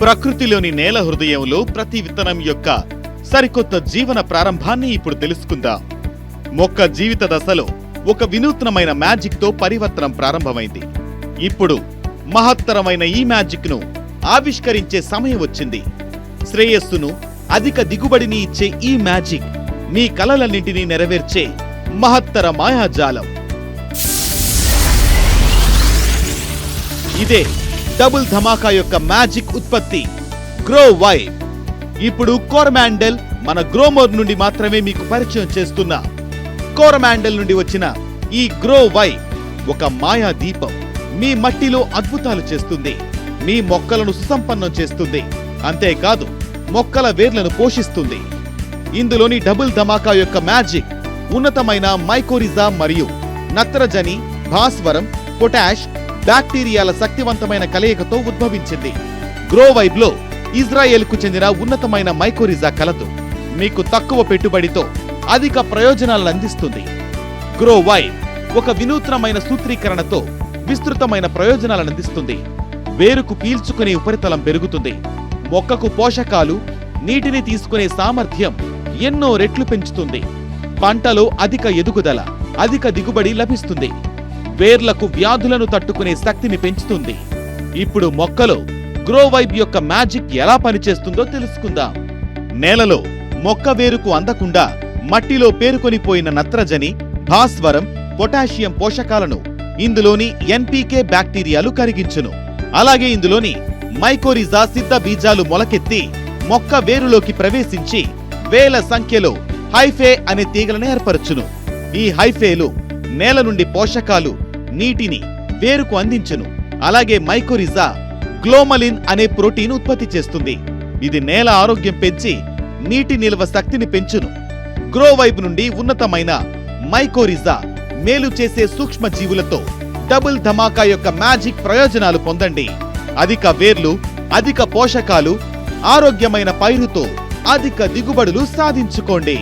ప్రకృతిలోని నేల హృదయంలో ప్రతి విత్తనం యొక్క సరికొత్త జీవన ప్రారంభాన్ని ఇప్పుడు తెలుసుకుందాం. మొక్క జీవిత దశలో ఒక వినూత్నమైన మ్యాజిక్తో పరివర్తనం ప్రారంభమైంది. ఇప్పుడు మహత్తరమైన ఈ మ్యాజిక్ను ఆవిష్కరించే సమయం వచ్చింది. శ్రేయస్సును అధిక దిగుబడిని ఇచ్చే ఈ మ్యాజిక్ మీ కలలన్నింటినీ నెరవేర్చే మహత్తర మాయాజాలం. ఇదే డబుల్ ధమాకా యొక్క మ్యాజిక్ ఉత్పత్తి. గ్రో వైబ్ ఇప్పుడు కోరమాండెల్ మన గ్రోమోర్ నుండి మాత్రమే మీకు పరిచయం చేస్తున్న. కోరమాండెల్ నుండి వచ్చిన ఈ గ్రో వైబ్ ఒక మాయా దీపం మీ మట్టిలో అద్భుతాలు చేస్తుంది. మీ మొక్కలను సుసంపన్నం చేస్తుంది. అంతేకాదు మొక్కల వేర్లను పోషిస్తుంది. ఇందులోని డబుల్ ధమాకా యొక్క మ్యాజిక్ ఉన్నతమైన మైకోరిజా మరియు నత్రజని భాస్వరం పొటాష్ బ్యాక్టీరియాల శక్తివంతమైన కలయికతో ఉద్భవించింది. గ్రో ఇజ్రాయెల్కు చెందిన ఉన్నతమైన మైకోరిజా కలదు. మీకు తక్కువ పెట్టుబడితో అధిక ప్రయోజనాలను అందిస్తుంది. గ్రో వైబ్ ఒక వినూత్నమైన సూత్రీకరణతో విస్తృతమైన ప్రయోజనాలను అందిస్తుంది. వేరుకు పీల్చుకునే ఉపరితలం పెరుగుతుంది. మొక్కకు పోషకాలు నీటిని తీసుకునే సామర్థ్యం ఎన్నో రెట్లు పెంచుతుంది. పంటలో అధిక ఎదుగుదల అధిక దిగుబడి లభిస్తుంది. వేర్లకు వ్యాధులను తట్టుకునే శక్తిని పెంచుతుంది. ఇప్పుడు మొక్కలో గ్రోవైబ్ యొక్క మ్యాజిక్ ఎలా పనిచేస్తుందో తెలుసుకుందాం. నేలలో మొక్క వేరుకు అందకుండా మట్టిలో పేరుకొనిపోయిన నత్రజని భాస్వరం పొటాషియం పోషకాలను ఇందులోని ఎన్పీకే బ్యాక్టీరియాలు కరిగించును. అలాగే ఇందులోని మైకోరిజా సిద్ధ బీజాలు మొలకెత్తి మొక్క వేరులోకి ప్రవేశించి వేల సంఖ్యలో హైఫే అనే తీగలను ఏర్పరచును. ఈ హైఫేలు నేల నుండి పోషకాలు నీటిని వేరుకు అందించును. అలాగే మైకోరిజా గ్లోమలిన్ అనే ప్రోటీన్ ఉత్పత్తి చేస్తుంది. ఇది నేల ఆరోగ్యం పెంచి నీటి నిల్వ శక్తిని పెంచును. గ్రో వైపు నుండి ఉన్నతమైన మైకోరిజా మేలు చేసే సూక్ష్మ జీవులతో డబుల్ ధమాకా యొక్క మ్యాజిక్ ప్రయోజనాలు పొందండి. అధిక వేర్లు అధిక పోషకాలు ఆరోగ్యమైన పైరుతో అధిక దిగుబడులు సాధించుకోండి.